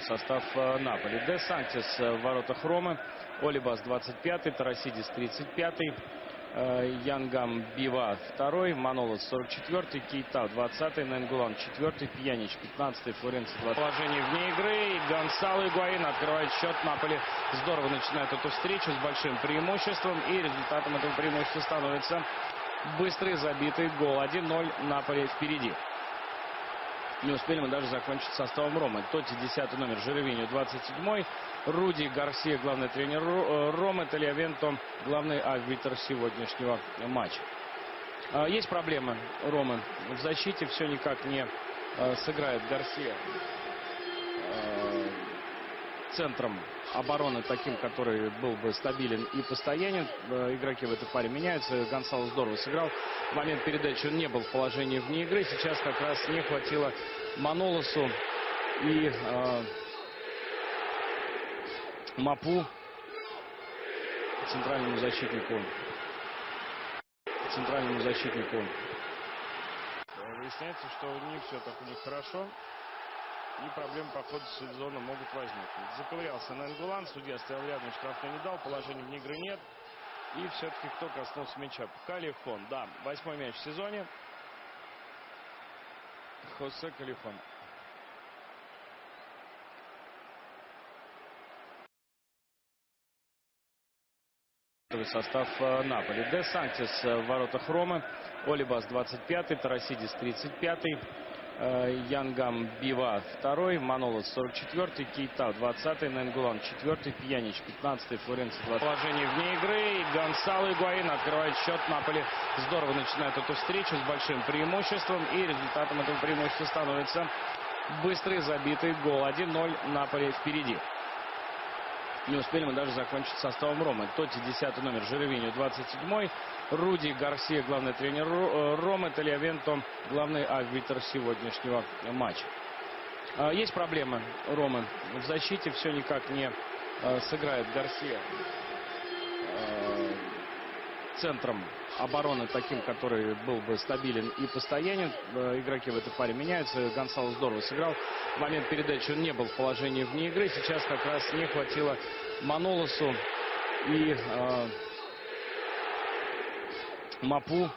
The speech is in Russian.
Состав э, Наполи. Де Сантис э, в воротах Ромы. Олибас 25-й, Тарасидис 35-й. э, Янгам Бива 2-й, Манолос 44-й, Кейта 20-й, Ненгулан 4-й, Пьянич 15-й, Флоренци 20-й. Положение вне игры. И Гонсало Игуаин открывает счет. Наполи здорово начинает эту встречу с большим преимуществом. И результатом этого преимущества становится быстрый забитый гол. 1-0 Наполи впереди. Не успели мы даже закончить составом Ромы. Тоти 10 номер, Жеревиню 27 Руди Гарсия, главный тренер э, Ромы, Тельявенто, главный арбитр сегодняшнего матча. А, Есть проблемы Ромы в защите, все никак не э, сыграет Гарсия центром обороны таким, который был бы стабилен и постоянен. Э, Игроки в этой паре меняются. Гонсало здорово сыграл. В момент передачи он не был в положении вне игры. Сейчас как раз не хватило Манолосу и э, Мапу, центральному защитнику. Центральному защитнику. Э, Выясняется, что не все так у них хорошо. И проблемы по ходу сезона могут возникнуть. Заковырялся Нангулан, судья стоял рядом, штрафной не дал, положения вне игры нет. И все-таки кто коснулся мяча? Калихон, да, восьмой мяч в сезоне. Хосе Калихон. Состав э, Наполи. Де Сантис э, в воротах Ромы. Олибас 25-й, Тарасидис 35-й. Э, Янгам Бива 2-й, Манолос 44-й, Кейта 20-й, Ненгулан 4-й, Пьянич 15-й, Флоренци 20-й. Положение вне игры. И Гонсало Игуаин открывает счет. Наполи здорово начинает эту встречу с большим преимуществом. И результатом этого преимущества становится быстрый забитый гол. 1-0 Наполи впереди. Не успели мы даже закончить составом Ромы. Тоти 10 номер, Жеревиню 27 Руди Гарсия, главный тренер э, Ромы, Тельявенто, главный арбитр сегодняшнего матча. А, Есть проблемы Ромы в защите, все никак не э, сыграет Гарсия э, центром обороны таким, который был бы стабилен и постоянен. Э, Игроки в этой паре меняются. Гонсало здорово сыграл. В момент передачи он не был в положении вне игры. Сейчас как раз не хватило Манолосу и э, Мапу.